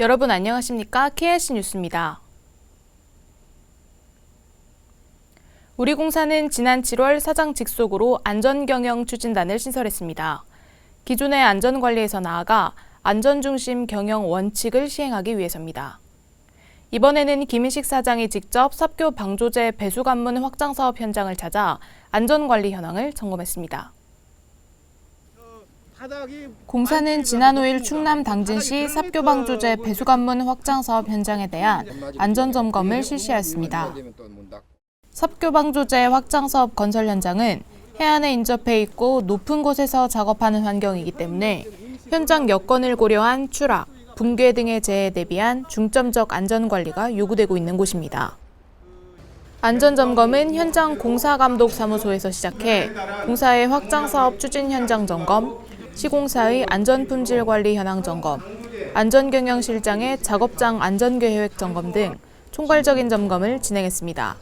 여러분 안녕하십니까? KRC 뉴스입니다. 우리공사는 지난 7월 사장 직속으로 안전경영 추진단을 신설했습니다. 기존의 안전관리에서 나아가 안전중심 경영 원칙을 시행하기 위해서입니다. 이번에는 김인식 사장이 직접 삽교 방조제 배수관문 확장 사업 현장을 찾아 안전관리 현황을 점검했습니다. 공사는 지난 5일 충남 당진시 삽교방조제 배수관문 확장 사업 현장에 대한 안전 점검을 실시했습니다. 삽교방조제 확장 사업 건설 현장은 해안에 인접해 있고 높은 곳에서 작업하는 환경이기 때문에 현장 여건을 고려한 추락, 붕괴 등의 재해에 대비한 중점적 안전 관리가 요구되고 있는 곳입니다. 안전 점검은 현장 공사 감독 사무소에서 시작해 공사의 확장 사업 추진 현장 점검, 시공사의 안전 품질 관리 현황 점검, 안전경영 실장의 작업장 안전 계획 점검 등 총괄적인 점검을 진행했습니다.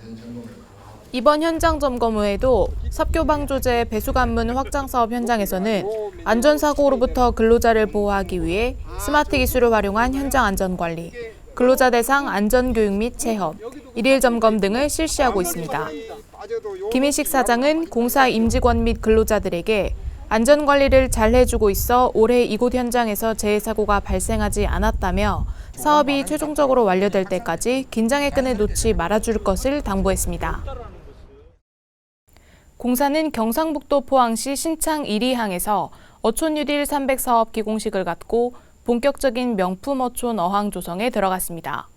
이번 현장 점검 외에도 삽교방조제 배수관문 확장 사업 현장에서는 안전사고로부터 근로자를 보호하기 위해 스마트 기술을 활용한 현장 안전관리, 근로자 대상 안전교육 및 체험, 일일 점검 등을 실시하고 있습니다. 김인식 사장은 공사 임직원 및 근로자들에게 안전관리를 잘 해주고 있어 올해 이곳 현장에서 재해 사고가 발생하지 않았다며 사업이 최종적으로 완료될 때까지 긴장의 끈을 놓지 말아줄 것을 당부했습니다. 공사는 경상북도 포항시 신창 1리항에서 어촌 유딜 300 사업 기공식을 갖고 본격적인 명품 어촌 어항 조성에 들어갔습니다.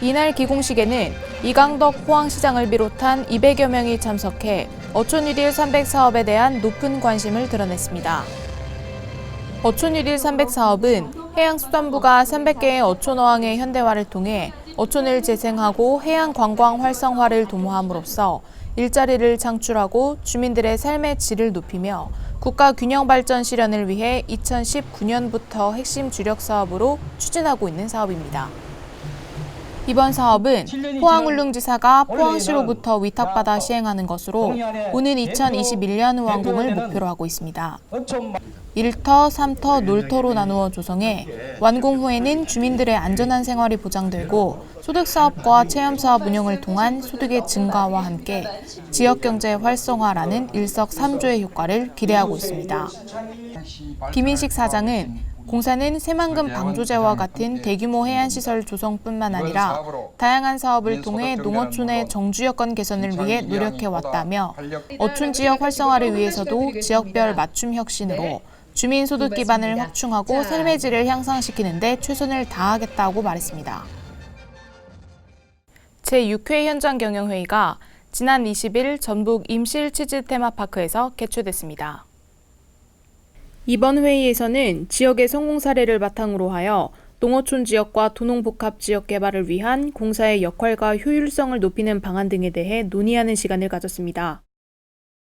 이날 기공식에는 이강덕 포항시장을 비롯한 200여 명이 참석해 어촌유딜 300 사업에 대한 높은 관심을 드러냈습니다. 어촌유딜 300 사업은 해양수산부가 300개의 어촌 어항의 현대화를 통해 어촌을 재생하고 해양 관광 활성화를 도모함으로써 일자리를 창출하고 주민들의 삶의 질을 높이며 국가 균형 발전 실현을 위해 2019년부터 핵심 주력 사업으로 추진하고 있는 사업입니다. 이번 사업은 포항울릉지사가 포항시로부터 위탁받아 시행하는 것으로 오는 2021년 완공을 목표로 하고 있습니다. 1터, 3터, 놀터로 나누어 조성해 완공 후에는 주민들의 안전한 생활이 보장되고 소득 사업과 체험 사업 운영을 통한 소득의 증가와 함께 지역 경제 활성화라는 일석삼조의 효과를 기대하고 있습니다. 김인식 사장은 공사는 새만금 방조제와 같은 대규모 해안시설 조성뿐만 아니라 다양한 사업을 통해 농어촌의 정주 여건 개선을 위해 노력해 왔다며 어촌 지역 활성화를 위해서도 지역별 맞춤 혁신으로 주민 소득 기반을 확충하고 삶의 질을 향상시키는 데 최선을 다하겠다고 말했습니다. 제6회 현장 경영회의가 지난 20일 전북 임실 치즈 테마파크에서 개최됐습니다. 이번 회의에서는 지역의 성공 사례를 바탕으로 하여 농어촌 지역과 도농복합 지역 개발을 위한 공사의 역할과 효율성을 높이는 방안 등에 대해 논의하는 시간을 가졌습니다.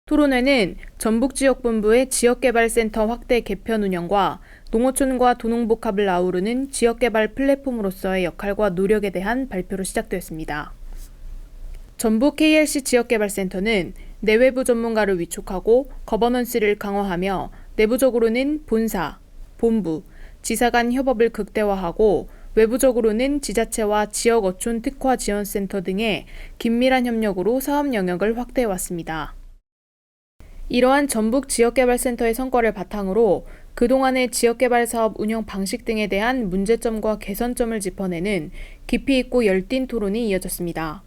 토론회는 전북 지역본부의 지역개발센터 확대 개편 운영과 농어촌과 도농복합을 아우르는 지역개발 플랫폼으로서의 역할과 노력에 대한 발표로 시작되었습니다. 전북 KLC 지역개발센터는 내외부 전문가를 위촉하고 거버넌스를 강화하며 내부적으로는 본사, 본부, 지사 간 협업을 극대화하고 외부적으로는 지자체와 지역 어촌 특화 지원센터 등의 긴밀한 협력으로 사업 영역을 확대해 왔습니다. 이러한 전북 지역개발센터의 성과를 바탕으로 그동안의 지역개발 사업 운영 방식 등에 대한 문제점과 개선점을 짚어내는 깊이 있고 열띤 토론이 이어졌습니다.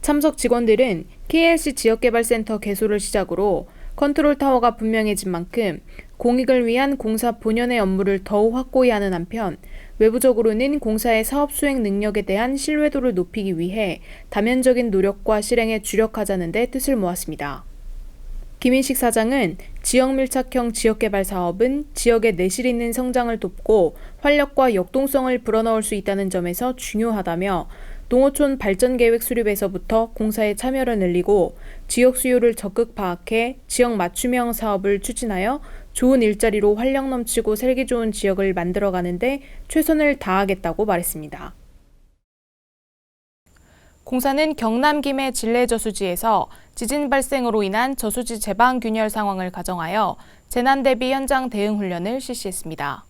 참석 직원들은 KLC 지역개발센터 개소를 시작으로 컨트롤 타워가 분명해진 만큼 공익을 위한 공사 본연의 업무를 더욱 확고히 하는 한편 외부적으로는 공사의 사업 수행 능력에 대한 신뢰도를 높이기 위해 다면적인 노력과 실행에 주력하자는 데 뜻을 모았습니다. 김인식 사장은 지역 밀착형 지역개발 사업은 지역의 내실 있는 성장을 돕고 활력과 역동성을 불어넣을 수 있다는 점에서 중요하다며 농어촌 발전계획 수립에서부터 공사의 참여를 늘리고 지역 수요를 적극 파악해 지역 맞춤형 사업을 추진하여 좋은 일자리로 활력 넘치고 살기 좋은 지역을 만들어가는데 최선을 다하겠다고 말했습니다. 공사는 경남 김해 진례 저수지에서 지진 발생으로 인한 저수지 제방 균열 상황을 가정하여 재난 대비 현장 대응 훈련을 실시했습니다.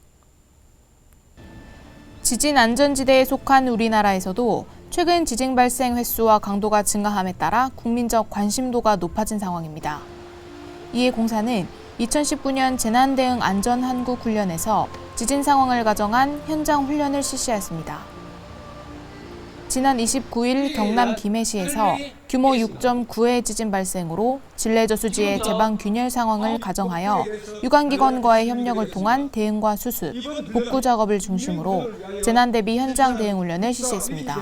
지진 안전지대에 속한 우리나라에서도 최근 지진 발생 횟수와 강도가 증가함에 따라 국민적 관심도가 높아진 상황입니다. 이에 공사는 2019년 재난대응 안전한국 훈련에서 지진 상황을 가정한 현장 훈련을 실시했습니다. 지난 29일 경남 김해시에서 규모 6.9의 지진 발생으로 진례저수지의 제방 균열 상황을 가정하여 유관기관과의 협력을 통한 대응과 수습, 복구 작업을 중심으로 재난 대비 현장 대응 훈련을 실시했습니다.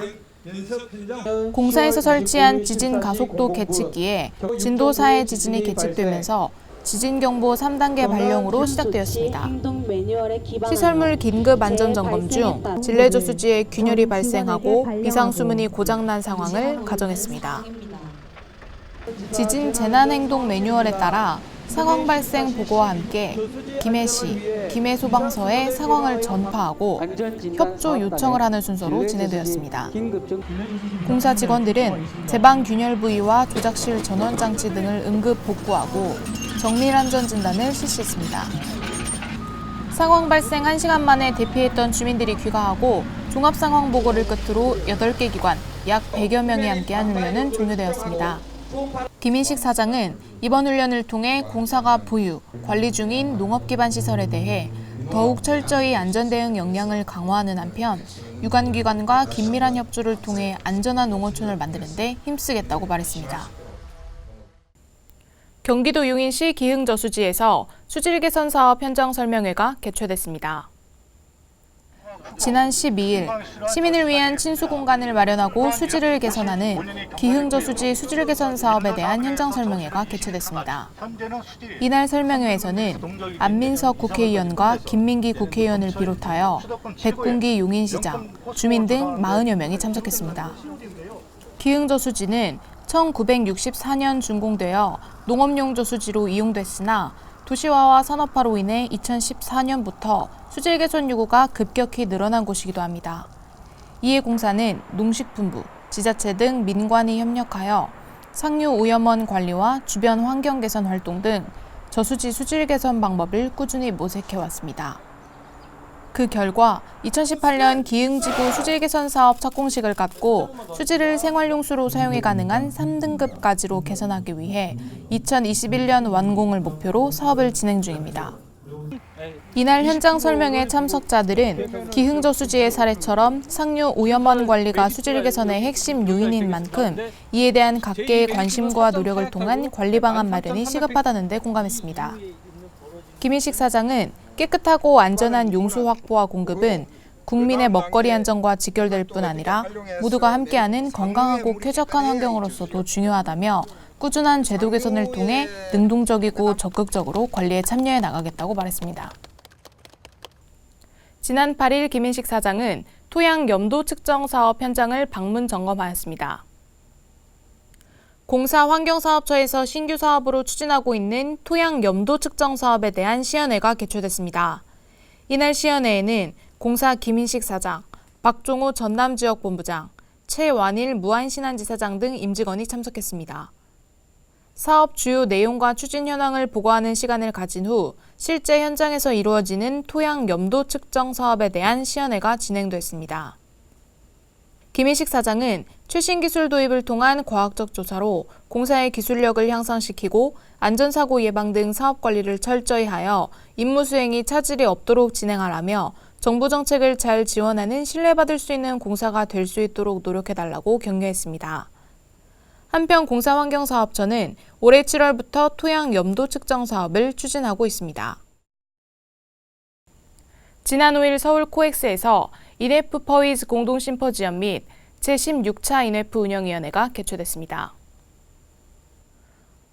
공사에서 설치한 지진 가속도 계측기에 진도 4의 지진이 계측되면서 지진 경보 3단계 발령으로 시작되었습니다. 시설물 긴급 안전 점검 중 진례저수지에 균열이 발생하고 비상 수문이 고장난 상황을 가정했습니다. 지진 재난 행동 매뉴얼에 따라 상황 발생 보고와 함께 김해시, 김해소방서에 상황을 전파하고 협조 요청을 하는 순서로 진행되었습니다. 공사 직원들은 제방 균열 부위와 조작실 전원 장치 등을 응급 복구하고 정밀 안전 진단을 실시했습니다. 상황 발생 1시간 만에 대피했던 주민들이 귀가하고 종합 상황 보고를 끝으로 8개 기관 약 100여 명이 함께한 훈련은 종료되었습니다. 김인식 사장은 이번 훈련을 통해 공사가 보유, 관리 중인 농업 기반 시설에 대해 더욱 철저히 안전 대응 역량을 강화하는 한편 유관기관과 긴밀한 협조를 통해 안전한 농어촌을 만드는 데 힘쓰겠다고 말했습니다. 경기도 용인시 기흥저수지에서 수질 개선 사업 현장 설명회가 개최됐습니다. 지난 12일 시민을 위한 친수 공간을 마련하고 수질을 개선하는 기흥저 수지 수질 개선 사업에 대한 현장 설명회가 개최됐습니다. 이날 설명회에서는 안민석 국회의원과 김민기 국회의원을 비롯하여 백군기 용인시장, 주민 등 40여 명이 참석했습니다. 기흥저 수지는 1964년 준공되어 농업용 저수지로 이용됐으나 도시화와 산업화로 인해 2014년부터 수질 개선 요구가 급격히 늘어난 곳이기도 합니다. 이에 공사는 농식품부, 지자체 등 민관이 협력하여 상류 오염원 관리와 주변 환경 개선 활동 등 저수지 수질 개선 방법을 꾸준히 모색해 왔습니다. 그 결과 2018년 기흥지구 수질 개선 사업 착공식을 갖고 수질을 생활용수로 사용이 가능한 3등급까지로 개선하기 위해 2021년 완공을 목표로 사업을 진행 중입니다. 이날 현장 설명회 참석자들은 기흥저수지의 사례처럼 상류 오염원 관리가 수질 개선의 핵심 요인인 만큼 이에 대한 각계의 관심과 노력을 통한 관리 방안 마련이 시급하다는 데 공감했습니다. 김인식 사장은 깨끗하고 안전한 용수 확보와 공급은 국민의 먹거리 안전과 직결될 뿐 아니라 모두가 함께하는 건강하고 쾌적한 환경으로서도 중요하다며 꾸준한 제도 개선을 통해 능동적이고 적극적으로 관리에 참여해 나가겠다고 말했습니다. 지난 8일 김인식 사장은 토양 염도 측정 사업 현장을 방문 점검하였습니다. 공사 환경사업처에서 신규 사업으로 추진하고 있는 토양 염도 측정 사업에 대한 시연회가 개최됐습니다. 이날 시연회에는 공사 김인식 사장, 박종호 전남 지역 본부장, 최완일 무안신안지사장 등 임직원이 참석했습니다. 사업 주요 내용과 추진 현황을 보고하는 시간을 가진 후 실제 현장에서 이루어지는 토양 염도 측정 사업에 대한 시연회가 진행됐습니다. 김인식 사장은 최신 기술 도입을 통한 과학적 조사로 공사의 기술력을 향상시키고 안전사고 예방 등 사업 관리를 철저히 하여 임무 수행이 차질이 없도록 진행하라며 정부 정책을 잘 지원하는 신뢰받을 수 있는 공사가 될 수 있도록 노력해달라고 격려했습니다. 한편 공사환경사업처는 올해 7월부터 토양 염도 측정 사업을 추진하고 있습니다. 지난 5일 서울 코엑스에서 이네프 퍼위즈 공동 심포지엄 및 제16차 이네프 운영위원회가 개최됐습니다.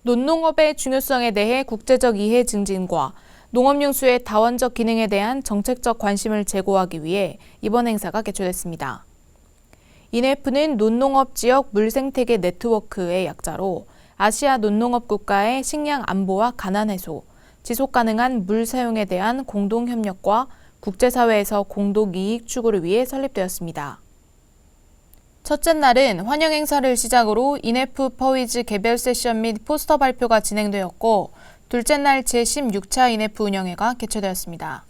논농업의 중요성에 대해 국제적 이해 증진과 농업용수의 다원적 기능에 대한 정책적 관심을 제고하기 위해 이번 행사가 개최됐습니다. 이네프는 논농업 지역 물생태계 네트워크의 약자로 아시아 논농업 국가의 식량 안보와 가난 해소, 지속 가능한 물 사용에 대한 공동 협력과 국제사회에서 공동 이익 추구를 위해 설립되었습니다. 첫째 날은 환영 행사를 시작으로 이네프 퍼위즈 개별 세션 및 포스터 발표가 진행되었고, 둘째 날 제16차 이네프 운영회가 개최되었습니다.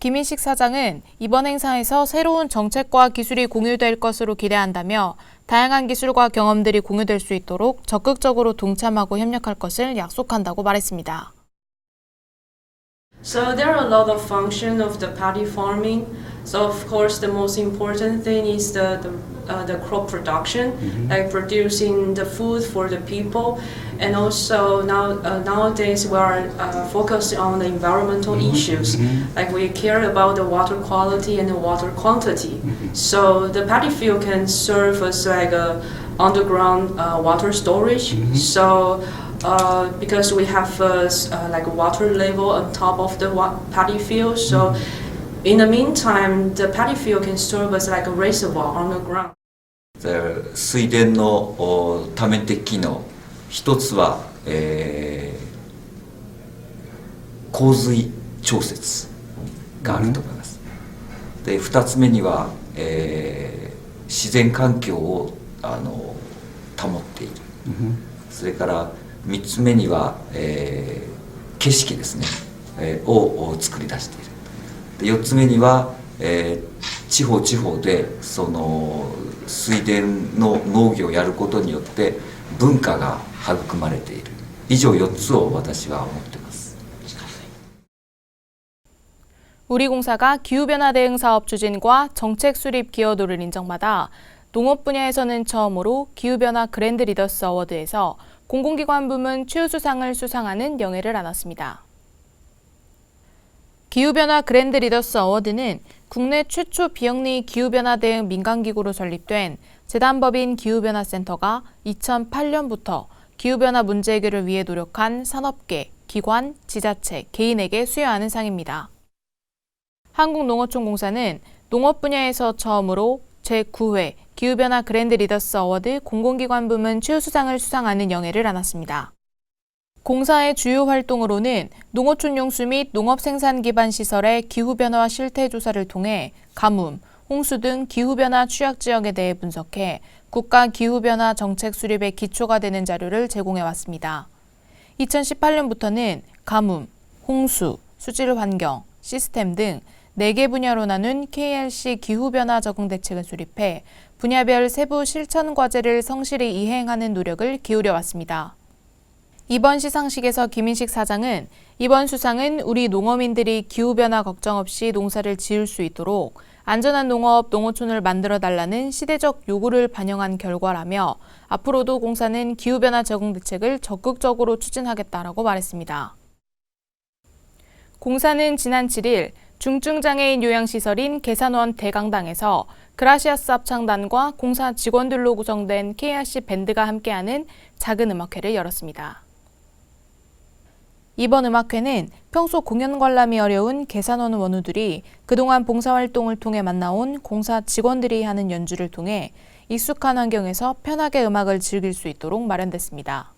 김인식 사장은 이번 행사에서 새로운 정책과 기술이 공유될 것으로 기대한다며 다양한 기술과 경험들이 공유될 수 있도록 적극적으로 동참하고 협력할 것을 약속한다고 말했습니다. So there are a lot of functions of the paddy farming. So of course the most important thing is the the, uh, the crop production, like producing the food for the people, and also now uh, nowadays we are uh, focused on the environmental issues. Like we care about the water quality and the water quantity. So the paddy field can serve as like a underground uh, water storage. So uh, because we have uh, uh, like a water level on top of the wa- paddy field. So in the meantime, the paddy field can serve as like a reservoir on the ground. で水田のお多面的機能一つは、えー洪水調節があると思います、で二つ目には、えー自然環境をあの保っている、それから三つ目には、えー景色ですね、えーをを作り出しているで4つ目には、えー地方地方でその水田の農業をやることによって文化が育まれている以上4つを私は思ってます 우리공사가 기후변화 대응 사업 추진과 정책 수립 기여도를 인정받아 농업 분야에서는 처음으로 기후변화 그랜드 리더스 어워드에서 공공기관 부문 최우수상을 수상하는 영예를 안았습니다. 기후변화 그랜드 리더스 어워드는 국내 최초 비영리 기후변화 대응 민간기구로 설립된 재단법인 기후변화센터가 2008년부터 기후변화 문제 해결을 위해 노력한 산업계, 기관, 지자체, 개인에게 수여하는 상입니다. 한국농어촌공사는 농업 분야에서 처음으로 제9회 기후변화 그랜드 리더스 어워드 공공기관 부문 최우수상을 수상하는 영예를 안았습니다. 공사의 주요 활동으로는 농어촌 용수 및 농업 생산 기반 시설의 기후변화 실태 조사를 통해 가뭄, 홍수 등 기후변화 취약 지역에 대해 분석해 국가 기후변화 정책 수립의 기초가 되는 자료를 제공해 왔습니다. 2018년부터는 가뭄, 홍수, 수질 환경, 시스템 등 4개 분야로 나눈 KLC 기후변화 적응 대책을 수립해 분야별 세부 실천 과제를 성실히 이행하는 노력을 기울여 왔습니다. 이번 시상식에서 김인식 사장은 이번 수상은 우리 농어민들이 기후변화 걱정 없이 농사를 지을 수 있도록 안전한 농업, 농어촌을 만들어 달라는 시대적 요구를 반영한 결과라며 앞으로도 공사는 기후변화 적응 대책을 적극적으로 추진하겠다라고 말했습니다. 공사는 지난 7일 중증장애인 요양시설인 계산원 대강당에서 그라시아스 합창단과 공사 직원들로 구성된 KRC 밴드가 함께하는 작은 음악회를 열었습니다. 이번 음악회는 평소 공연 관람이 어려운 계산원 원우들이 그동안 봉사활동을 통해 만나온 공사 직원들이 하는 연주를 통해 익숙한 환경에서 편하게 음악을 즐길 수 있도록 마련됐습니다.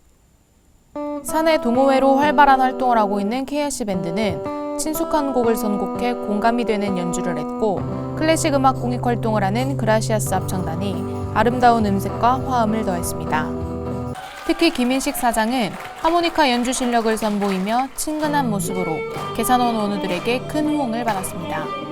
사내 동호회로 활발한 활동을 하고 있는 KRC 밴드는 친숙한 곡을 선곡해 공감이 되는 연주를 했고 클래식 음악 공익 활동을 하는 그라시아스 합창단이 아름다운 음색과 화음을 더했습니다. 특히 김인식 사장은 하모니카 연주 실력을 선보이며 친근한 모습으로 계산원 원우들에게 큰 호응을 받았습니다.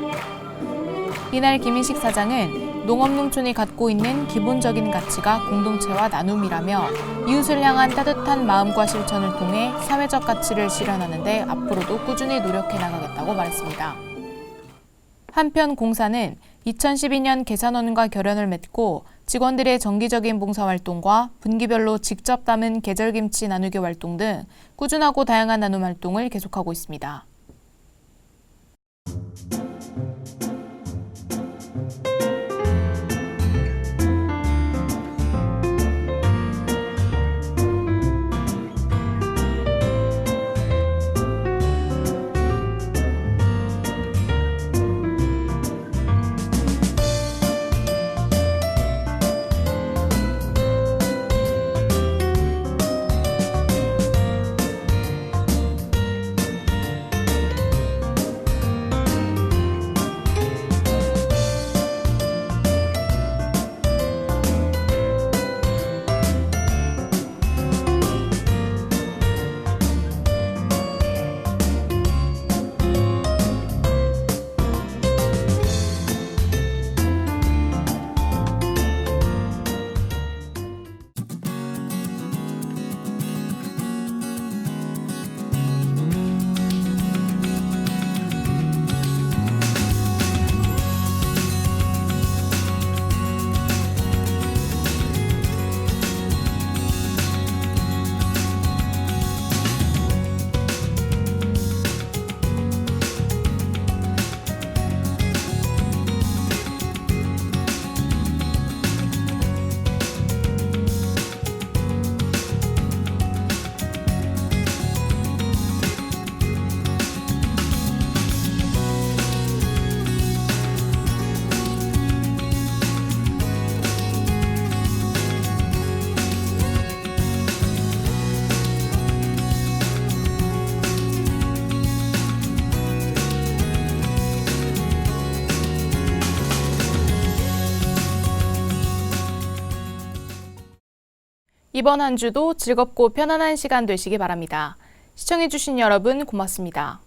이날 김인식 사장은 농업농촌이 갖고 있는 기본적인 가치가 공동체와 나눔이라며 이웃을 향한 따뜻한 마음과 실천을 통해 사회적 가치를 실현하는 데 앞으로도 꾸준히 노력해 나가겠다고 말했습니다. 한편 공사는 2012년 계산원과 결연을 맺고 직원들의 정기적인 봉사활동과 분기별로 직접 담은 계절김치 나누기 활동 등 꾸준하고 다양한 나눔 활동을 계속하고 있습니다. 이번 한 주도 즐겁고 편안한 시간 되시기 바랍니다. 시청해주신 여러분 고맙습니다.